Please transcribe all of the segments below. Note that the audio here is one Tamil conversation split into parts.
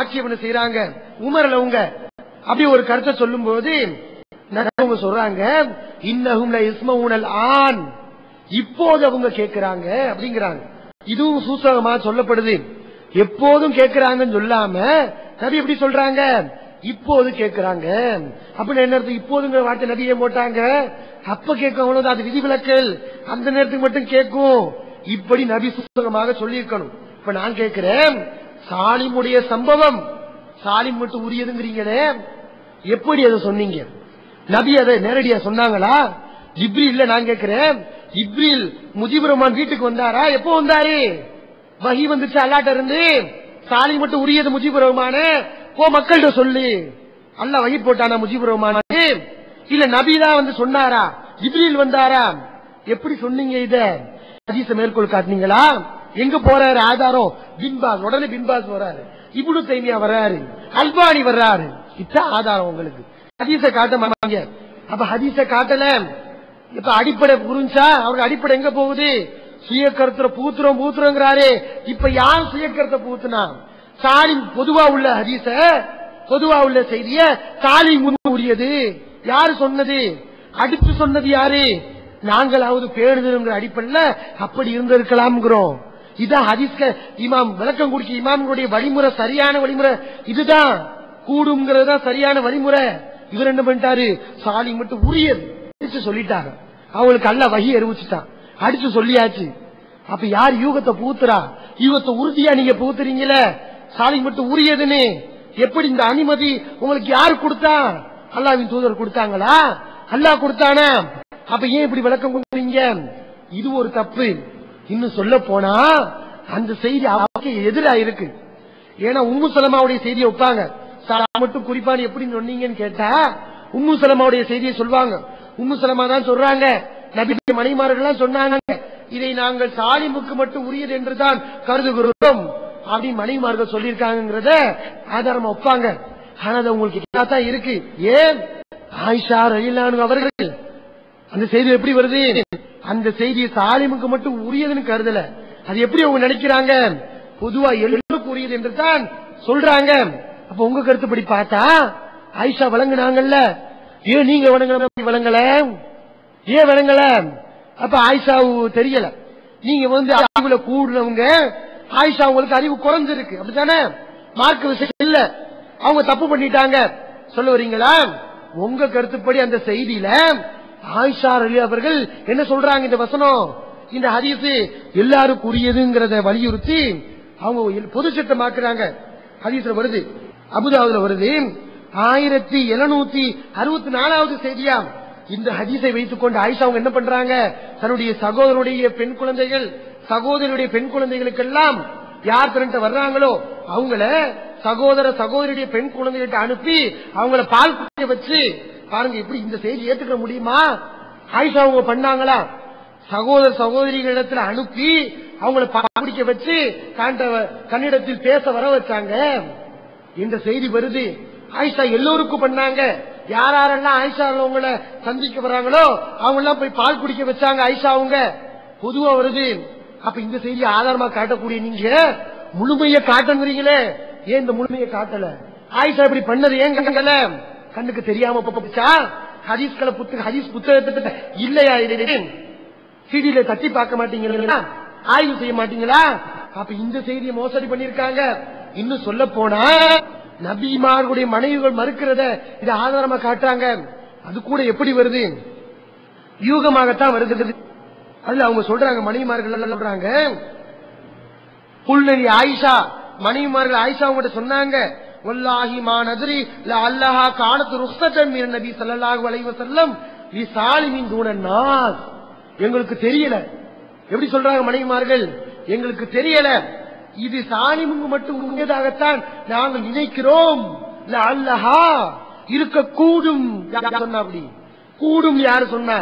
ஆட்சேபனை செய்யறாங்க உமர்ல உங்க. அப்படி ஒரு கருத்தை சொல்லும்போது அவங்க சொல்றாங்க இன்னகும்ல இஸ்ம ஊனல் ஆண் இப்போது அவங்க கேட்கிறாங்க அப்படிங்கிறாங்க. இதுவும் சூசகமா சொல்லப்படுது. எப்போதும் கேட்கிறாங்கன்னு சொல்லாம நபி எப்படி சொல்றாங்க? இப்போது கேட்கிறாங்க அப்படின்னு என்ன இப்போதுங்கிற வார்த்தை நபியே போட்டாங்க. அப்ப கேட்கும் அது விதிவிலக்கல். அந்த நேரத்துக்கு மட்டும் கேட்கும். இப்படி நபி சூசகமாக சொல்லியிருக்கணும். இப்ப நான் கேட்கிறேன் சாலிமுடைய சம்பவம். சாலிம் மட்டும் உரியதுங்கிறீங்களே. எப்படி அதை சொன்னீங்க? நபி அதை நேரடியா சொன்னாங்களா? ஜிப்ரில் நான் கேட்கிறேன். ஜிப்ரில் முஜிபுரமான் வீட்டுக்கு வந்தாரா? எப்போ வந்தாரு? வகி வந்துச்சு அல்லாட்ட இருந்து. சாலி மட்டும் உரியது முஜிபுரமான போ மக்கள்கிட்ட சொல்லு. அல்ல வகி போட்டானா முஜிபுரமான இல்ல நபி வந்து சொன்னாரா? ஜிப்ரில் வந்தாரா? எப்படி சொன்னீங்க இத? ஹதீஸ மேற்கோள் காட்டினீங்களா? எங்க போறாரு ஆதாரம் பின்பாஸ் உடனே பின்பாஸ் வர்றாரு இப்னு தைமியா வர்றாரு. அல்பானி வர்றாரு. இதான் ஆதாரம் உங்களுக்கு. ஹதீச காட்ட மாட்டாங்க. அப்ப ஹதீச காட்டல. இப்ப அடிப்படை புரிஞ்சா அவருக்கு அடிப்படை எங்க போகுது? சுய கருத்துல பூத்துறோம் பூத்துறோங்கிறாரு இப்ப யார் சுய கருத்தை பூத்துனா சாலி பொதுவா உள்ள ஹதீச பொதுவா உள்ள செய்திய சாலி உரியது யாரு சொன்னது? அடுத்து சொன்னது யாரு? நாங்களாவது பேணுதல்ங்கிற அடிப்படையில அப்படி இருந்திருக்கலாம்ங்கிறோம். இதான் ஹதீஸ்க இமாம் விளக்கம் கொடுக்க இமாம்களுடைய வழிமுறை சரியான வழிமுறை. இதுதான். கூடுங்கிறது தான் சரியான வழிமுறை. இவர் என்ன பண்ணிட்டாரு? சாலி மட்டும் உரியது. அடிச்சு சொல்லிட்டாங்க அவங்களுக்கு அல்ல வகி அறிவிச்சுட்டான். அடிச்சு சொல்லியாச்சு. அப்ப யார் யூகத்தை பூத்துறா யூகத்தை உறுதியா நீங்க பூத்துறீங்களே சாலி மட்டும் உரியதுன்னு. எப்படி இந்த அனுமதி உங்களுக்கு யாரு கொடுத்தா? அல்லாவின் தூதர் கொடுத்தாங்களா? அல்லாஹ் கொடுத்தானா? அப்ப ஏன் இப்படி விளக்கம் கொடுக்குறீங்க? இது ஒரு தப்பு. இன்னும் சொல்ல போனா அந்த செய்தி அவருக்கு எதிரா இருக்கு. ஏன்னா உம்மு சலமாவுடைய செய்தியை வைப்பாங்க சாலா மட்டும் குறிப்பான எப்படி சொன்னீங்கன்னு கேட்டா உம்மு சலமாவுடைய செய்தியை சொல்வாங்க. உம்மு சலமா தான் சொல்றாங்க. நபிக்கு மனைமார்கள் சொன்னாங்க. இதை நாங்கள் சாலிமுக்கு மட்டும் உரியது என்றுதான் கருதுகிறோம். அப்படின்னு மனைவிமார்கள் சொல்லியிருக்காங்கிறத ஆதாரமா வைப்பாங்க ஆனா அது உங்களுக்கு தான் இருக்கு. ஏன்? ஆயிஷா ரயிலானு அவர்கள் அந்த செய்தி எப்படி வருது? அந்த செய்தி சாலிமுக்கு மட்டும் உரியதுன்னு கருதல. அது எப்படி அவங்க நினைக்கிறாங்க? பொதுவா எல்லோருக்கும் உரியது என்று தான் சொல்றாங்க. அப்ப உங்க கருத்துப்படி பார்த்தா ஆயிஷா வழங்குனாங்கல்ல. ஏன் நீங்க வழங்கல வழங்கல? ஏன் வழங்கல அப்ப ஆயிஷாவு தெரியல. நீங்க வந்து அறிவுல கூடுனவங்க ஆயிஷா உங்களுக்கு அறிவு குறைஞ்சிருக்கு. அப்படித்தானே? மார்க் விஷயம் இல்ல. அவங்க தப்பு பண்ணிட்டாங்க. சொல்ல வரீங்களா? உங்க கருத்துப்படி அந்த செய்தியில ஆயிஷா அலி அவர்கள் என்ன சொல்றாங்க இந்த வசனம்? இந்த ஹரிசு எல்லாருக்கும் உரியதுங்கிறத வலியுறுத்தி அவங்க பொது சட்டமாக்குறாங்க ஹரிசுல வருது. அபுதாபுல வருது. ஆயிரத்தி எழுநூத்தி அறுபத்தி நாலாவது செய்தியா? இந்த ஹதீஸை வைத்துக் கொண்டு ஆயிஷா அவங்க என்ன பண்றாங்க? தன்னுடைய சகோதரனுடைய பெண் குழந்தைகள் சகோதரனுடைய பெண் குழந்தைகளுக்கெல்லாம் யார் திரண்ட வர்றாங்களோ அவங்கள சகோதர சகோதரியுடைய பெண் குழந்தைகிட்ட அனுப்பி அவங்கள பால் குடிக்க வச்சு பாருங்க எப்படி இந்த செய்தி ஏத்துக்க முடியுமா? ஆயிஷா அவங்க பண்ணாங்களா? சகோதர சகோதரிகளிடத்துல அனுப்பி அவங்கள பால் வச்சு காண்ட- கன்னிடத்தில் பேச வர வச்சாங்க. இந்த செய்தி வருது. ஆயிஷா எல்லோருக்கும் பண்ணாங்க. யார் யாரெல்லாம் ஆயிஷா அவங்கள சந்திக்க வர்றாங்களோ அவங்க எல்லாம் போய் பால் குடிக்க வச்சாங்க ஆயிஷா அவங்க. பொதுவா வருது. அப்ப இந்த செய்தி ஆதாரமா காட்டக்கூடிய நீங்க முழுமையை காட்டுங்கிறீங்களே ஏன் இந்த முழுமையை காட்டல? ஆயிஷா இப்படி பண்ணது ஏன் கண்டல கண்ணுக்கு தெரியாம போச்சா? ஹதீஸ்களை புத்தக ஹதீஸ் புத்தகத்தை இல்லையா இது சிடியில தட்டி பார்க்க மாட்டீங்களா? ஆய்வு செய்ய மாட்டீங்களா? அப்ப இந்த செய்தியை மோசடி பண்ணிருக்காங்க இன்னும் சொல்ல போனா நபிமார்களுடைய மனைவிகள் மறுக்கிறத இது ஆதாரமா காட்டுறாங்க. அது கூட எப்படி வருது? யூகமாகத்தான் வருகிறது. அதுல அவங்க சொல்றாங்க மனைவிமார்கள் சொல்றாங்க. புல்நெறி ஆயிஷா மனைவிமார்கள் ஆயிஷா அவங்க சொன்னாங்க. வல்லாஹி மா நதிரி ல அல்லஹா காணத்து ருக்ஸத்தன் மின் நபி ஸல்லல்லாஹு அலைஹி வஸல்லம் சாலிமின் தூன நாஸ். எங்களுக்கு தெரியல. எப்படி சொல்றாங்க மனைவிமார்கள்? எங்களுக்கு தெரியல. இது சாலிமுங்க மட்டும் உரியதாகத்தான் நாங்கள் நினைக்கிறோம். அல்லஹா இருக்கக்கூடும். கூடும் சொன்னா அப்படி? கூடும் யாரு சொன்னா?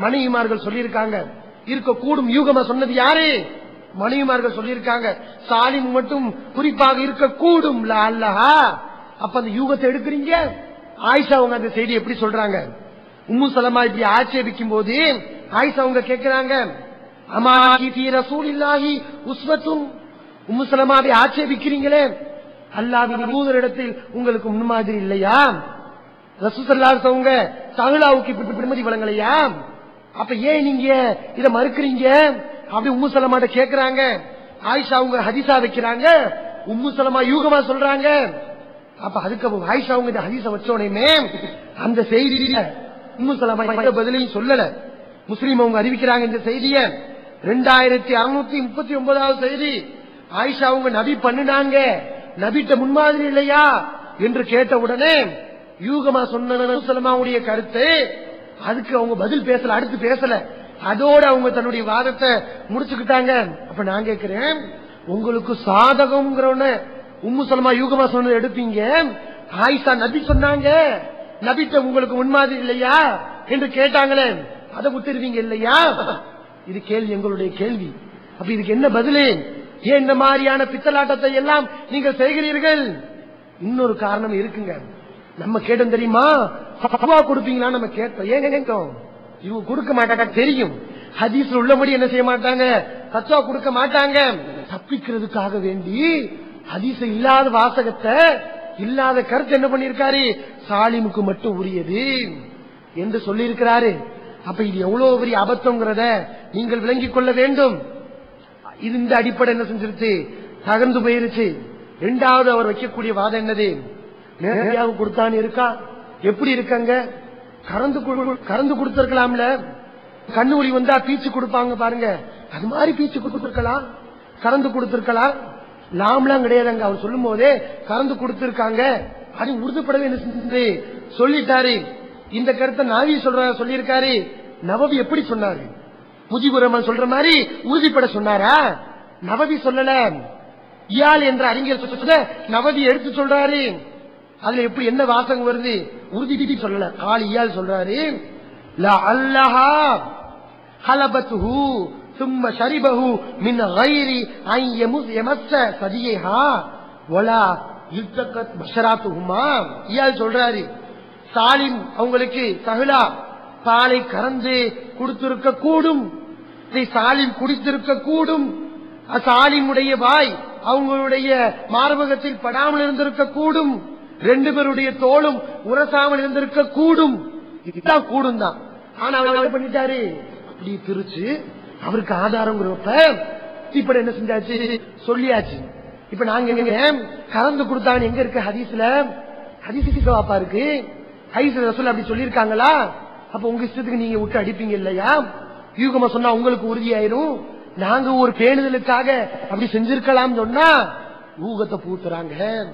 மனைவிமார்கள் சொல்லியிருக்காங்க. இருக்க கூடும் யூகமா சொன்னது யாரு? மனைவிமார்கள் சொல்லியிருக்காங்க. சாலிம் மட்டும் குறிப்பாக இருக்கக்கூடும் அல்லஹா. அப்ப அந்த யூகத்தை எடுக்கிறீங்க? ஆயிஷா அவங்க அந்த செய்தி எப்படி சொல்றாங்க? உம்மு சலமா இப்படி ஆட்சேபிக்கும் போது ஆயிஷா அவங்க கேட்கிறாங்க அமாஹி உஸ்வத்தும் உம்மு சலமா அப்படி ஆட்சேபிக்கிறீங்களே? அல்லாவின் தூதரிடத்தில் உங்களுக்கு முன்மாதிரி இல்லையா? ரசூசல்லாசவங்க தகுலாவுக்கு இப்படி பெருமதி வழங்கலையா? அப்ப ஏன் நீங்க இத மறுக்கிறீங்க? அப்படி உம்மு சலமாட்ட கேட்கிறாங்க ஆயிஷா அவங்க ஹதீஸா வைக்கிறாங்க. உம்மு சலமா யூகமா சொல்றாங்க. அப்ப அதுக்கு ஆயிஷா அவங்க இந்த ஹதீஸ வச்சோடனே அந்த செய்தியில உம்மு சலமா எந்த பதிலையும் சொல்லல. முஸ்லீம் அவங்க அறிவிக்கிறாங்க இந்த செய்திய. ரெண்டாயிரத்தி அறுநூத்தி முப்பத்தி ஒன்பதாவது செய்தி ஆயிஷா அவங்க நபி பண்ணுனாங்க. நபிட்ட முன்மாதிரி இல்லையா என்று கேட்ட உடனே யூகமா சொன்ன கருத்து அதுக்கு அவங்க பதில் பேசல அடுத்து பேசல. அதோட அவங்க தன்னுடைய வாதத்தை முடிச்சுக்கிட்டாங்க. அப்ப நான் கேட்கிறேன் உங்களுக்கு சாதகம்ங்கிறவன உம்மு சலமா யூகமா சொன்னது எடுப்பீங்க? ஆயிஷா நபி சொன்னாங்க. நபித்த உங்களுக்கு முன்மாதிரி இல்லையா? என்று கேட்டாங்களே அதை விட்டுருவீங்க இல்லையா? இது கேள்வி எங்களுடைய கேள்வி. அப்ப இதுக்கு என்ன பதிலு? ஏன் இந்த மாதிரியான பித்தலாட்டத்தை எல்லாம் நீங்கள் செய்கிறீர்கள்? இன்னொரு காரணம் இருக்குங்க. நம்ம கேட்டோம் தெரியுமா? கொடுப்பீங்களா நம்ம கேட்டோம். ஏங்க கேட்டோம்? இவங்க கொடுக்க மாட்டாங்க தெரியும். ஹதீஸ்ல உள்ளபடி என்ன செய்ய மாட்டாங்க? ஃபத்வா கொடுக்க மாட்டாங்க. தப்பிக்கிறதுக்காக வேண்டி ஹதீச இல்லாத வாசகத்தை இல்லாத கருத்து என்ன பண்ணிருக்காரு சாலிமுக்கு மட்டும் உரியது என்று சொல்லியிருக்கிறாரு. அப்ப இது எவ்வளவு பெரிய அபத்தம்ங்கிறத நீங்கள் விளங்கிக் கொள்ள வேண்டும். இது இந்த அடிப்படை என்ன செஞ்சிருச்சு? தகர்ந்து போயிருச்சு. இரண்டாவது அவர் வைக்கக்கூடிய வாதம் என்னது? நேரடியாக கொடுத்தான்னு இருக்கா? எப்படி இருக்காங்க? கறந்து கொடு- கறந்து கொடுத்திருக்கலாம்ல. கண்ணு ஒளி வந்தா பீச்சு கொடுப்பாங்க பாருங்க. அது மாதிரி பீச்சு கொடுத்துருக்கலாம். கறந்து கொடுத்திருக்கலாம். லாம்லாம் கிடையாதுங்க. அவர் சொல்லும் போதே கறந்து கொடுத்திருக்காங்க. அது உறுதிப்படவே என்ன சொல்லிட்டாரு. இந்த கருத்தை நாவி சொல்ற சொல்லியிருக்காரு. நவவி எப்படி சொன்னாரு? முஜிபுர் ரஹ்மான் சொல்ற மாதிரி உறுதிப்பட சொன்னாரா? நவவி சொல்லல. இயால் என்ற அறிஞர் சொன்னத நவவி எடுத்து சொல்றாரு. அதுல எப்படி என்ன வாசகம் வருது உறுதி சொல்லல கால் இயால் சொல்றாரு லா அல்லஹா ஹலபத்துஹு ثم شربه من غير أن يمس يمس ثديها ولا التقت بشراتهما இயால் சொல்றாரு சாலிம் அவங்களுக்கு சஹலா பாலை கறந்து கொடுத்திருக்க கூடும் இதை சாலிம் குடித்திருக்க கூடும் சாலிமுடைய வாய் அவங்களுடைய மார்பகத்தில் படாமல் இருந்திருக்க கூடும் ரெண்டு பேருடைய தோளும் உரசாமல் இருந்திருக்க கூடும். இதுதான் கூடும் தான் ஆனா அவர் என்ன பண்ணிட்டாரு? அப்படி பிரிச்சு அவருக்கு ஆதாரம் இப்ப என்ன செஞ்சாச்சு? சொல்லியாச்சு. இப்ப நாங்க எங்க கலந்து கொடுத்தாங்க எங்க இருக்கு ஹதீஸ்ல? ஹதீஸ் வாப்பா இருக்கு. ஹதீஸ் ரசூல் அப்படி சொல்லியிருக்காங்களா? அப்ப உங்க இஷ்டத்துக்கு நீங்க விட்டு அடிப்பீங்க இல்லையா? யூகமா சொன்னா உங்களுக்கு உறுதியாயிரும். நாங்க ஒரு பேணுதலுக்காக அப்படி செஞ்சிருக்கலாம் சொன்னா ஊகத்தை பூத்துறாங்க.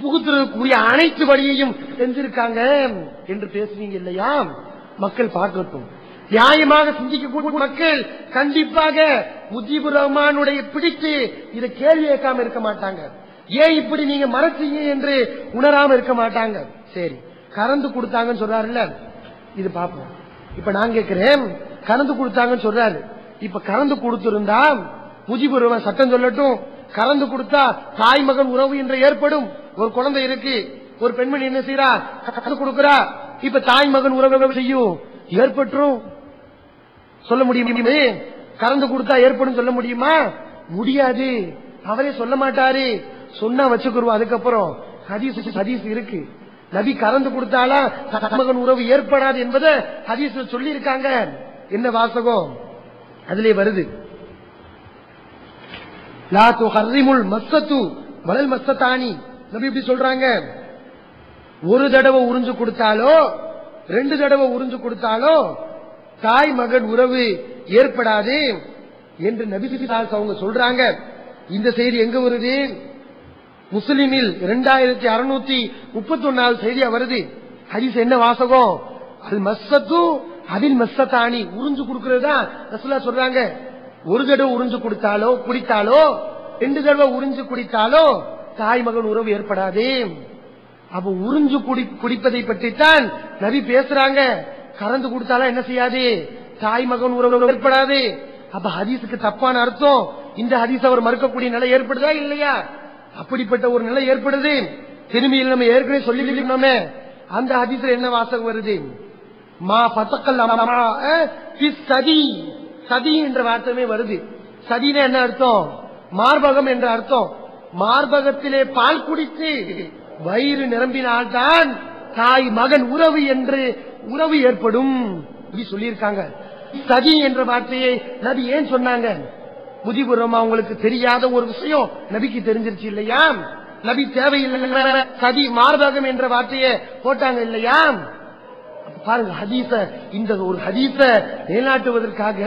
புகுத்துறதுக்குரிய அனைத்து வழியையும் செஞ்சிருக்காங்க என்று பேசுவீங்க இல்லையா? மக்கள் பார்க்கட்டும். நியாயமாக சிந்திக்கக்கூடிய மக்கள் கண்டிப்பாக முஜிபுர் ரஹ்மானுடைய பிடித்து இதை கேள்வி கேட்காம இருக்க மாட்டாங்க. ஏன் இப்படி நீங்க மறைச்சீங்க என்று உணராம இருக்க மாட்டாங்க? சரி கறந்து கொடுத்தாங்கன்னு சொல்றாருல்ல. இது பாப்போம் இப்ப நான் கேட்கிறேன் கறந்து கொடுத்தாங்கன்னு சொல்றாரு. இப்ப கறந்து கொடுத்திருந்தா முஜிபுர் சட்டம் சொல்லட்டும். கறந்து கொடுத்தா தாய் மகன் உறவு என்று ஏற்படும். ஒரு குழந்தை இருக்கு ஒரு பெண்மணி என்ன செய்யறா கறந்து கொடுக்கறா. இப்ப தாய் மகன் உறவு செய்யும்? ஏற்பட்டுரும். சொல்ல முடியுமே? கறந்து கொடுத்தா ஏற்படும் சொல்ல முடியுமா? முடியாது. அவரே சொல்ல மாட்டாரு. சொன்னா வச்சுக்குருவோம். அதுக்கப்புறம் ஹதீஸ் ஹதீஸ் இருக்கு. நபி கறந்து கொடுத்தாலா மகன் உறவு ஏற்படாது என்பதை ஹதீஸ் சொல்லி இருக்காங்க என்ன வாசகம்? அதிலே வருது. லா துஹர்ரிமுல் மஸ்தத்து வலல் மஸ்ஸத்தானி. நபி இப்படி சொல்றாங்க. ஒரு தடவை உறிஞ்சு கொடுத்தாலோ ரெண்டு தடவை உறிஞ்சு கொடுத்தாலோ தாய் மகன் உறவு ஏற்படாது என்று நபி அவங்க சொல்றாங்க. இந்த செய்தி எங்க வருது? முஸ்லிமில் இரண்டாயிரத்தி அறுநூத்தி முப்பத்தி ஒன்னாவது செய்தியா வருது. ஹரிஸ் என்ன வாசகம்? அது மஸ்ஸத்து அதில் மஸ்ஸத்தானி. உறிஞ்சு கொடுக்கிறது தான் ரசூலா சொல்றாங்க. ஒரு தடவை உறிஞ்சு கொடுத்தாலோ குடித்தாலோ ரெண்டு தடவை உறிஞ்சு குடித்தாலோ தாய் மகன் உறவு ஏற்படாதே. அப்ப உறிஞ்சு குடி குடிப்பதை பற்றித்தான் நபி பேசுறாங்க. கறந்து கொடுத்தாலும் என்ன செய்யாது? தாய் மகன் உறவு ஏற்படாது. அப்ப ஹதீஸுக்கு தப்பான அர்த்தம். இந்த ஹதீஸ் அவர் மறுக்கக்கூடிய நிலை ஏற்படுதா இல்லையா? அப்படிப்பட்ட ஒரு நிலை ஏற்படுது. திரும்பியில் நம்ம ஏற்கனவே சொல்லி இருக்கணுமே அந்த ஹதீஸ்ல என்ன வாசகம் வருது? மா பத்தக்கல் சதி. சதி என்ற வார்த்தையுமே வருது. சதினா என்ன அர்த்தம்? மார்பகம் என்ற அர்த்தம். மார்பகத்திலே பால் குடித்து வயிறு நிரம்பினால்தான் தாய் மகன் உறவு என்று உறவு ஏற்படும் இப்படி சொல்லியிருக்காங்க. சதி என்ற வார்த்தையை நபி ஏன் சொன்னாங்க? முதிபுறமா உங்களுக்கு தெரியாத ஒரு விஷயம் நபிக்கு தெரிஞ்சிருச்சு இல்லையா? நபி தேவையில்லை சதி மார்பகம் என்ற வார்த்தையை போட்டாங்க இல்லையா? பாருங்க ஹதீச இந்த ஒரு ஹதீச நிலைநாட்டுவதற்காக